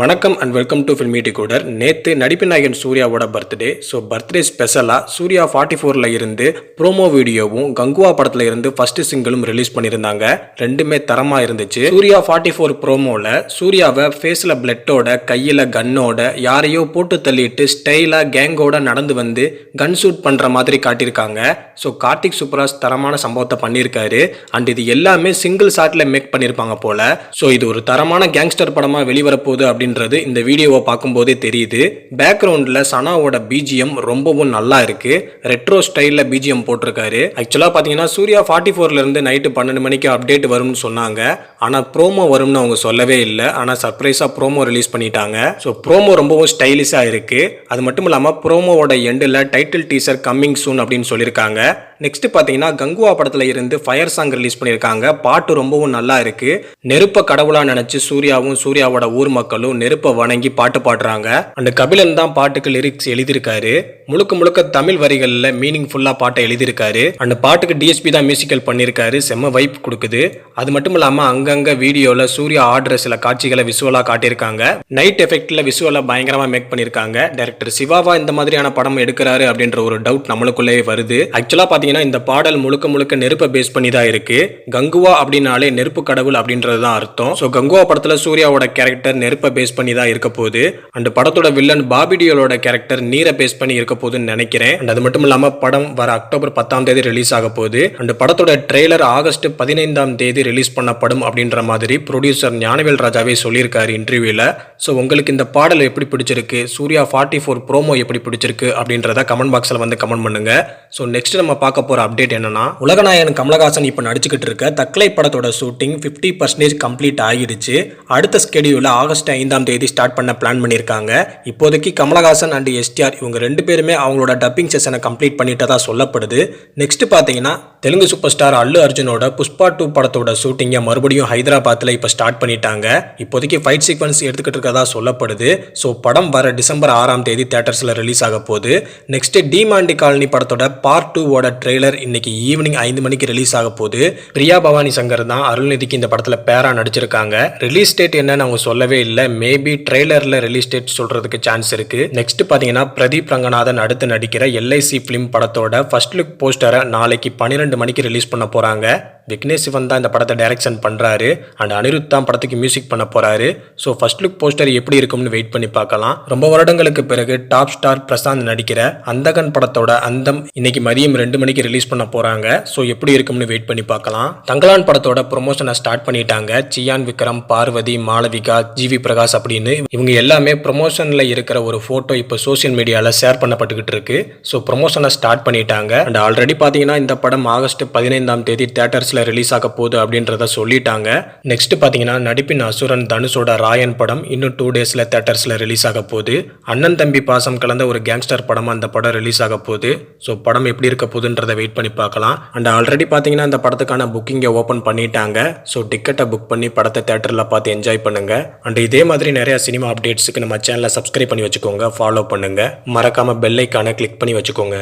வணக்கம் and welcome to filmy கூடர் நேற்று நடிப்பு நாயகன் சூர்யாவோட பர்த்டே ஸோ பர்த்டே ஸ்பெஷலாக சூர்யா ஃபார்ட்டி ஃபோரில் இருந்து ப்ரோமோ வீடியோவும் கங்குவா படத்தில் இருந்து ஃபர்ஸ்ட் சிங்கிளும் ரிலீஸ் பண்ணியிருந்தாங்க. ரெண்டுமே தரமாக இருந்துச்சு. சூர்யா ஃபார்ட்டி ஃபோர் ப்ரோமோவில் சூர்யாவை ஃபேஸில் பிளட்டோட கையில் கன்னோட யாரையோ போட்டு தள்ளிட்டு ஸ்டைலாக கேங்கோட நடந்து வந்து கன் ஷூட் பண்ணுற மாதிரி காட்டியிருக்காங்க. ஸோ கார்த்திக் சூப்பராஸ் தரமான சம்பவத்தை பண்ணியிருக்காரு. அண்ட் இது எல்லாமே சிங்கிள் ஷாட்டில் மேக் பண்ணியிருப்பாங்க போல. ஸோ இது ஒரு தரமான கேங்ஸ்டர் படமாக வெளிவரப்போகுது அப்படின்றது இந்த வீடியோவை பார்க்கும்போதே தெரியுது. பேக்ரவுண்டில் சனாவோட பிஜிஎம் ரொம்பவும் நல்லா இருக்கு. ரெட்ரோ ஸ்டைலில் பிஜிஎம் போட்டிருக்காரு. ஆக்சுவலாக பார்த்தீங்கன்னா சூர்யா ஃபார்ட்டி ஃபோர்லேருந்து நைட்டு பன்னெண்டு மணிக்கு அப்டேட் வரும்னு சொன்னாங்க. ஆனால் ப்ரோமோ வரும்னு அவங்க சொல்லவே இல்லை. ஆனால் சர்ப்ரைஸாக ப்ரோமோ ரிலீஸ் பண்ணிட்டாங்க. ஸோ ப்ரோமோ ரொம்பவும் ஸ்டைலிஷாக இருக்குது அது மட்டும் இல்லாமல் ப்ரோமோவோட எண்டில் டைட்டில் டீசர் கம்மிங் சூன் அப்படின்னு சொல்லியிருக்காங்க. நெக்ஸ்ட் பார்த்தீங்கன்னா கங்குவா படத்தில் இருந்து ஃபயர் சாங் ரிலீஸ் பண்ணியிருக்காங்க. பாட்டு ரொம்பவும் நல்லா இருக்கு. நெருப்ப கடவுளா நினைச்சு சூர்யாவும் சூர்யாவோட ஊர் மக்களும் நெருப்பை வணங்கி பாட்டு பாடுறாங்க. அந்த கபிலன் தான் பாட்டுக்கு லிரிக்ஸ் எழுதியிருக்காரு. முழுக்க முழுக்க தமிழ் வரிகளில் மீனிங் ஃபுல்லாக பாட்டை எழுதியிருக்காரு. அந்த பாட்டுக்கு டிஎஸ்பி தான் மியூசிக்கல் பண்ணியிருக்காரு. செம்ம வைப் கொடுக்குது. அது மட்டும் இல்லாமல் அங்கங்கே வீடியோவில் சூர்யா ஆடுற சில காட்சிகளை விசுவலாக காட்டியிருக்காங்க. நைட் எஃபெக்டில் விசுவலாக பயங்கரமாக மேக் பண்ணியிருக்காங்க. டேரக்டர் சிவாவா இந்த மாதிரியான படம் எடுக்கிறாரு அப்படின்ற ஒரு டவுட் நம்மளுக்குள்ளேயே வருது. ஆக்சுவலாக பார்த்தீங்கன்னா இந்த பாடல் முழுக்க முழுக்க நெருப்பை பேஸ் பண்ணி தான் இருக்கு. கங்குவா அப்படின்னாலே நெருப்பு கடவுள் அப்படின்றது தான் அர்த்தம். ஸோ கங்குவா படத்தில் சூர்யாவோட கேரக்டர் நெருப்பை பேஸ் பண்ணி தான் இருக்க போகுது. அண்ட் படத்தோட வில்லன் பாபிடியோட கேரக்டர் நீரை பேஸ் பண்ணி இருக்க போகுதுன்னு நினைக்கிறேன். அண்ட் அது மட்டும் இல்லாமல் படம் வர அக்டோபர் பத்தாம் தேதி ரிலீஸ் ஆக போகுது. அண்ட் படத்தோட ட்ரெய்லர் ஆகஸ்ட் பதினைந்தாம் தேதி ரிலீஸ் பண்ணப்படும் அப்படின்ற மாதிரி ப்ரொடியூசர் ஞானவேல் ராஜாவே சொல்லியிருக்காரு இன்டர்வியூவில் ஸோ உங்களுக்கு இந்த பாடல் எப்படி பிடிச்சிருக்கு? சூர்யா ஃபார்ட்டி ஃபோர் ப்ரோமோ எப்படி பிடிச்சிருக்கு? அப்படின்றத கமெண்ட் பாக்ஸில் வந்து கமெண்ட் பண்ணுங்க. ஸோ நெக்ஸ்ட் நம்ம பார்க்க போகிற அப்டேட் என்னன்னா உலகநாயகன் கமலஹாசன் இப்போ நடிச்சுக்கிட்டு இருக்க தக்லை படத்தோட ஷூட்டிங் ஃபிஃப்டி பர்சன்டேஜ் கம்ப்ளீட் ஆகிடுச்சு. அடுத்த ஸ்கெடியூலில் ஆகஸ்ட் ஐந்தாம் தேதி ஸ்டார்ட் பண்ண பிளான் பண்ணியிருக்காங்க. இப்போதைக்கு கமலஹாசன் அண்ட் எஸ்டிஆர் இவங்க ரெண்டு பேருமே அவங்களோட டப்பிங் செஷனை கம்ப்ளீட் பண்ணிட்டதா சொல்லப்படுது. நெக்ஸ்ட் பார்த்தீங்கன்னா தெலுங்கு சூப்பர் ஸ்டார் அல்லு அர்ஜுனோட புஷ்பா டூ படத்தோட ஷூட்டிங்கை மறுபடியும் ஹைதராபாத்தில் இப்போ ஸ்டார்ட் பண்ணிட்டாங்க. இப்போதைக்கு ஃபைட் சீக்வன்ஸ் எடுத்துக்கிட்டு இருக்கதா சொல்லப்படுது. ஸோ படம் வர டிசம்பர் ஆறாம் தேதி தேட்டர்ஸில் ரிலீஸ் ஆக போகுது. நெக்ஸ்ட் டிமாண்டி காலனி படத்தோட பார்ட் டூவோட ட்ரெய்லர் இன்னைக்கு ஈவினிங் ஐந்து மணிக்கு ரிலீஸ் ஆக போகுது. பிரியா பவானி சங்கர் தான் அருள்நிதிக்கு இந்த படத்தில் பேரா நடிச்சிருக்காங்க. ரிலீஸ் டேட் என்னன்னு அவங்க சொல்லவே இல்லை. மேபி ட்ரெய்லரில் ரிலீஸ் டேட் சொல்றதுக்கு சான்ஸ் இருக்கு. நெக்ஸ்ட் பார்த்தீங்கன்னா பிரதீப் ரங்கநாதன் அடுத்து நடிக்கிற எல்ஐசி ஃபிலிம் படத்தோட ஃபர்ஸ்ட் லுக் போஸ்டரை நாளைக்கு பன்னிரெண்டு மணிக்கு ரிலீஸ் பண்ண போறாங்க. விக்னேஷ் சிவன் தான் இந்த படத்தை டைரக்ஷன் பண்ணுறாரு அண்ட் அனிருத் தான் படத்துக்கு மியூசிக் பண்ண போகிறாரு ஸோ ஃபர்ஸ்ட் லுக் போஸ்டர் எப்படி இருக்கும்னு வெயிட் பண்ணி பார்க்கலாம். ரொம்ப வருடங்களுக்கு பிறகு டாப் ஸ்டார் பிரசாந்த் நடிக்கிற அந்தகன் படத்தோட அந்தம் இன்னைக்கு மதியம் ரெண்டு மணிக்கு ரிலீஸ் பண்ண போகிறாங்க ஸோ எப்படி இருக்கும்னு வெயிட் பண்ணி பார்க்கலாம். தங்கலான் படத்தோட ப்ரொமோஷனை ஸ்டார்ட் பண்ணிட்டாங்க. சியான் விக்ரம் பார்வதி மாளவிகா ஜிவி பிரகாஷ் அப்படின்னு இவங்க எல்லாமே ப்ரொமோஷனில் இருக்கிற ஒரு ஃபோட்டோ இப்போ சோஷியல் மீடியாவில் ஷேர் பண்ணப்பட்டுக்கிட்டு இருக்கு. ஸோ ப்ரொமோஷனை ஸ்டார்ட் பண்ணிட்டாங்க. அண்ட் ஆல்ரெடி பார்த்தீங்கன்னா இந்த படம் ஆகஸ்ட் பதினைந்தாம் தேதி தேட்டர்ஸில் ரிலீஸ் ஆக போகுது அப்படின்றத சொல்லிட்டாங்க. நெக்ஸ்ட் பார்த்தீங்கன்னா நடிப்பின் அசுரன் தனுஷோட ராயன் படம் இன்னும் டூ டேஸில் தேட்டர்ஸில் ரிலீஸ் ஆக போகுது. அண்ணன் தம்பி பாசம் கலந்த ஒரு கேங்ஸ்டர் படமாக அந்த படம் ரிலீஸ் ஆக போகுது. ஸோ படம் எப்படி இருக்க போகுதுன்றதை வெயிட் பண்ணி பார்க்கலாம். அண்ட் ஆல்ரெடி பார்த்தீங்கன்னா அந்த படத்துக்கான புக்கிங்கை ஓப்பன் பண்ணிட்டாங்க. ஸோ டிக்கெட்டை புக் பண்ணி படத்தை தேட்டரில் பார்த்து என்ஜாய் பண்ணுங்க. அண்ட் இதே மாதிரி நிறைய சினிமா அப்டேட்ஸுக்கு நம்ம சேனலை சப்ஸ்கிரைப் பண்ணி வச்சுக்கோங்க. ஃபாலோ பண்ணுங்க. மறக்காம பெல் ஐக்கானை கிளிக் பண்ணி வச்சுக்கோங்க.